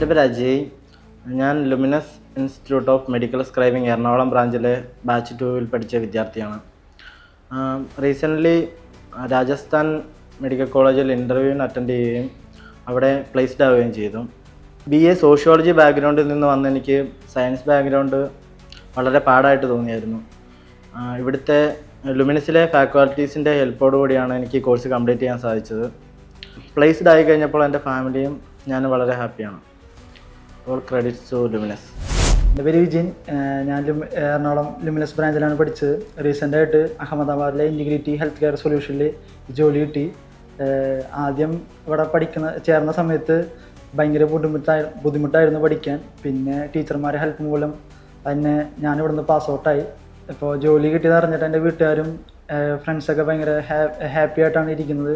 എന്റെ പേര് അജയ്. ഞാൻ Luminous institute of medical scribing Ernakulam ബ്രാഞ്ചിലെ batch ടുവിൽ പഠിച്ച വിദ്യാർത്ഥിയാണ്. റീസെന്റ്ലി രാജസ്ഥാൻ മെഡിക്കൽ കോളേജിൽ ഇന്റർവ്യൂവിന് അറ്റൻഡ് ചെയ്യുകയും അവിടെ പ്ലേസ്ഡ് ആവുകയും ചെയ്തു. ബി എ സോഷ്യോളജി ബാക്ക്ഗ്രൗണ്ടിൽ നിന്ന് വന്ന് എനിക്ക് സയൻസ് ബാക്ക്ഗ്രൗണ്ട് വളരെ പാടായിട്ട് തോന്നിയായിരുന്നു. ഇവിടുത്തെ ലുമിനസിലെ ഫാക്കൽറ്റീസിന്റെ ഹെൽപ്പോടുകൂടിയാണ് എനിക്ക് കോഴ്സ് കംപ്ലീറ്റ് ചെയ്യാൻ സാധിച്ചത്. പ്ലേസ്ഡ് ആയി കഴിഞ്ഞപ്പോൾ എന്റെ ഫാമിലിയും ഞാൻ വളരെ ഹാപ്പിയാണ് ഓൾ ക്രെഡിറ്റ്സ് ടു ലുമിനസ് എന്റെ പേര് വിജിൻ. ഞാൻ എറണാകുളം ലുമിനസ് ബ്രാഞ്ചിലാണ് പഠിച്ചത്. റീസെന്റായിട്ട് അഹമ്മദാബാദിലെ ഇന്റിഗ്രിറ്റി ഹെൽത്ത് കെയർ സൊല്യൂഷനിൽ ജോലി കിട്ടി. ആദ്യം ഇവിടെ പഠിക്കുന്ന ചേർന്ന സമയത്ത് ഭയങ്കര ബുദ്ധിമുട്ടായി ബുദ്ധിമുട്ടായിരുന്നു പഠിക്കാൻ. പിന്നെ ടീച്ചർമാരെ ഹെൽപ്പ് മൂലം തന്നെ ഞാൻ ഇവിടുന്ന് പാസ് ഔട്ടായി ഇപ്പോൾ ജോലി കിട്ടിയത് അറിഞ്ഞിട്ട് എന്റെ വീട്ടുകാരും ഫ്രണ്ട്സൊക്കെ ഭയങ്കര ഹാപ്പി ആയിട്ടാണ് ഇരിക്കുന്നത്.